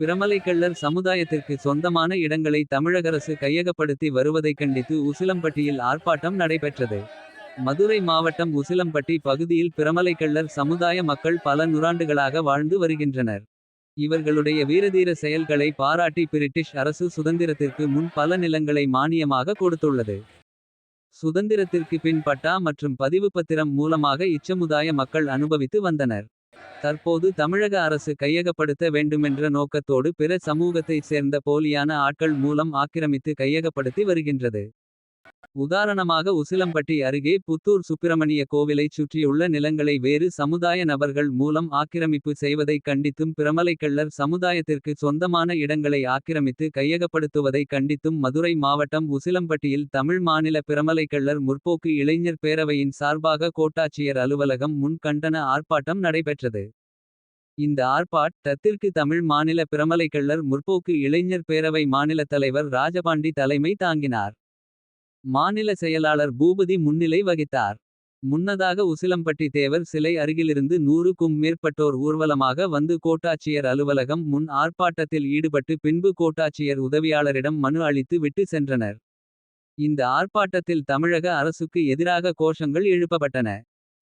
பிரமலைக்கள்ளர் சமுதாயத்திற்கு சொந்தமான இடங்களை தமிழக அரசு கையகப்படுத்தி வருவதைக் கண்டித்து உசிலம்பட்டியில் ஆர்ப்பாட்டம் நடைபெற்றது. மதுரை மாவட்டம் உசிலம்பட்டி பகுதியில் பிரமலைக்கள்ளர் சமுதாய மக்கள் பல நூறாண்டுகளாக வாழ்ந்து வருகின்றனர். இவர்களுடைய வீரதீர செயல்களை பாராட்டி பிரிட்டிஷ் அரசு சுதந்திரத்திற்கு முன் பல நிலங்களை மானியமாக கொடுத்துள்ளது. சுதந்திரத்திற்கு பின் பட்டா மற்றும் பதிவுப்பத்திரம் மூலமாக இச்சமுதாய மக்கள் அனுபவித்து வந்தனர். தற்போது தமிழக அரசு கையகப்படுத்த வேண்டுமென்ற நோக்கத்தோடு பிற சமூகத்தைச் சேர்ந்த போலியான ஆட்கள் மூலம் ஆக்கிரமித்து கையகப்படுத்தி வருகின்றது. உதாரணமாக உசிலம்பட்டி அருகே புத்தூர் சுப்பிரமணிய கோவிலைச் சுற்றியுள்ள நிலங்களை வேறு சமுதாய நபர்கள் மூலம் ஆக்கிரமிப்பு செய்வதைக் கண்டித்தும் பிரமலைக்கள்ளர் சமுதாயத்திற்கு சொந்தமான இடங்களை ஆக்கிரமித்து கையகப்படுத்துவதைக் கண்டித்தும் மதுரை மாவட்டம் உசிலம்பட்டியில் தமிழ் மாநில பிரமலைக்கள்ளர் முற்போக்கு இளைஞர் பேரவையின் சார்பாக கோட்டாட்சியர் அலுவலகம் முன் கண்டன ஆர்ப்பாட்டம் நடைபெற்றது. இந்த ஆர்ப்பாட்டத்திற்கு தமிழ் மாநில பிரமலைக்கள்ளர் முற்போக்கு இளைஞர் பேரவை மாநிலத் தலைவர் ராஜபாண்டி தலைமை தாங்கினார். மாநில செயலாளர் பூபதி முன்னிலை வகித்தார். முன்னதாக உசிலம்பட்டி தேவர் சிலை அருகிலிருந்து நூறுக்கும் மேற்பட்டோர் ஊர்வலமாக வந்து கோட்டாட்சியர் அலுவலகம் முன் ஆர்ப்பாட்டத்தில் ஈடுபட்டு பின்பு கோட்டாட்சியர் உதவியாளரிடம் மனு அளித்து விட்டு சென்றனர். இந்த ஆர்ப்பாட்டத்தில் தமிழக அரசுக்கு எதிராக கோஷங்கள் எழுப்பப்பட்டன.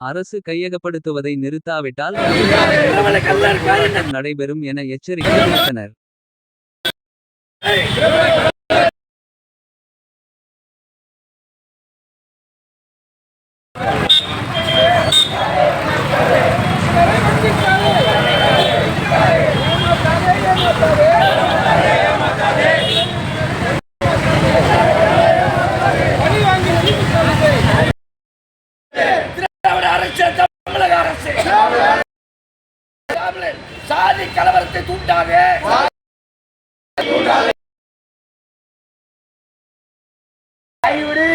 அரசு கையகப்படுத்துவதை நிறுத்தாவிட்டால் நடைபெறும் என எச்சரிக்கை விடுத்தனர். திராவிட அரசு தமிழக அரசு தமிழர் சாதி கலவரத்தை தூண்டாக கைவிடு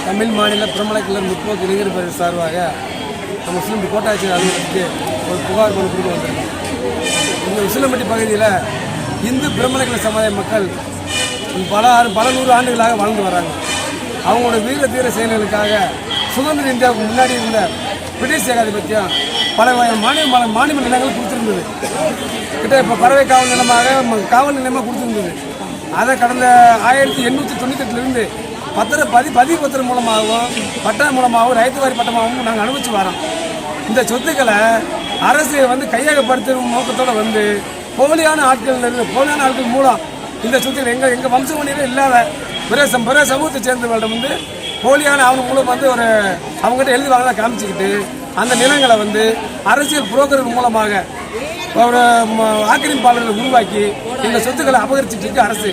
தமிழ் மாநில பிரமலக்கிழர் முற்போக்கு இளைஞர் பேரவை சார்பாக நம்ம முஸ்லீம் கோட்டாட்சியர் அலுவலகத்துக்கு ஒரு புகார் மனு கொடுக்க வந்திருக்கோம். இந்த உசிலம்பட்டி பகுதியில் இந்து பிரமலக்கிழர் சமுதாய மக்கள் பல ஆறு- பல நூறு ஆண்டுகளாக வாழ்ந்து வராங்க அவங்களோட வீர தீர செயல்களுக்காக சுதந்திர இந்தியாவுக்கு முன்னாடி இருந்த பிரிட்டிஷ் ஏகாதிபத்தியம் பல மாநில மாநில மாநில நிலங்கள் கொடுத்துருந்தது. கிட்ட இப்போ பறவை காவல் நிலமாக ம- காவல் நிலையமாக கொடுத்துருந்தது. அதை கடந்த ஆயிரத்தி எண்ணூற்றி தொண்ணூத்தெட்டுலேருந்து பத்திர பதி பதிவு பத்திரம் மூலமாகவும் பட்டா மூலமாகவும் ரைத்து வாரி பட்டமாகவும் நாங்கள் அனுபவிச்சு வரோம் இந்த சொத்துக்களை அரசு வந்து கையகப்படுத்தும் நோக்கத்தோடு வந்து போலியான ஆட்கள் இருந்து போலியான ஆட்கள் மூலம் இந்த சொத்துக்கள் எங்கள் எங்கள் வம்ச மொழியில இல்லாத பிற சம் பிற சமூகத்தை சேர்ந்தவர்களிடம் வந்து போலியான அவங்க மூலம் வந்து ஒரு அவங்ககிட்ட எழுதி காமிச்சிக்கிட்டு அந்த நிலங்களை வந்து அரசியல் புரோக்கர்கள் மூலமாக ஒரு ஆக்கிரமிப்பாளர்களை உருவாக்கி இந்த சொத்துக்களை அபகரிச்சுட்டு இருக்கு அரசு.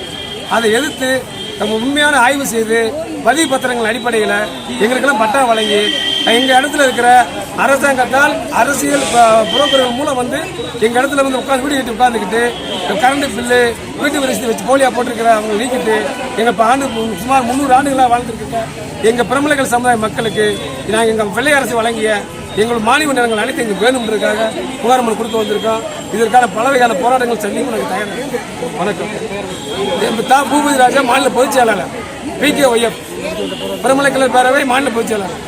அதை எதிர்த்து நம்ம உண்மையான ஆய்வு செய்து பதிவு பத்திரங்கள் அடிப்படையில் எங்களுக்கெல்லாம் பட்டா வழங்கி எங்கள் இடத்துல இருக்கிற அரசாங்கத்தால் அரசியல் ப- புரோக்கர்கள் மூலம் வந்து எங்கள் இடத்துல வந்து உட்காந்து வீடு கட்டி உட்காந்துக்கிட்டு கரண்ட் பில்லு வீட்டு வரிசை வச்சு போலியாக போட்டிருக்கிற அவங்க நீக்கிட்டு எங்கள் இப்போ ஆண்டு சுமார் முந்நூறு ஆண்டுகளாக வாழ்ந்துருக்கிற எங்கள் பிரமலைகள் சமுதாய மக்களுக்கு நாங்கள் எங்கள் வெள்ளை அரசு வழங்கிய எங்கள் மாநில நிலங்கள் அனைத்து எங்களுக்கு வேணும்ன்றதுக்காக புகார் மனு கொடுத்து வந்திருக்கோம். இதற்கான பல வகையான போராட்டங்கள் சந்திக்கும் நாங்கள் தயார் வணக்கம். என் தா. பூபதி ராஜா மாநில பொதுச் செயலாளர். P K YF Piramalai Kallar பேரவை மாநில பொதுச் செயலாளர்.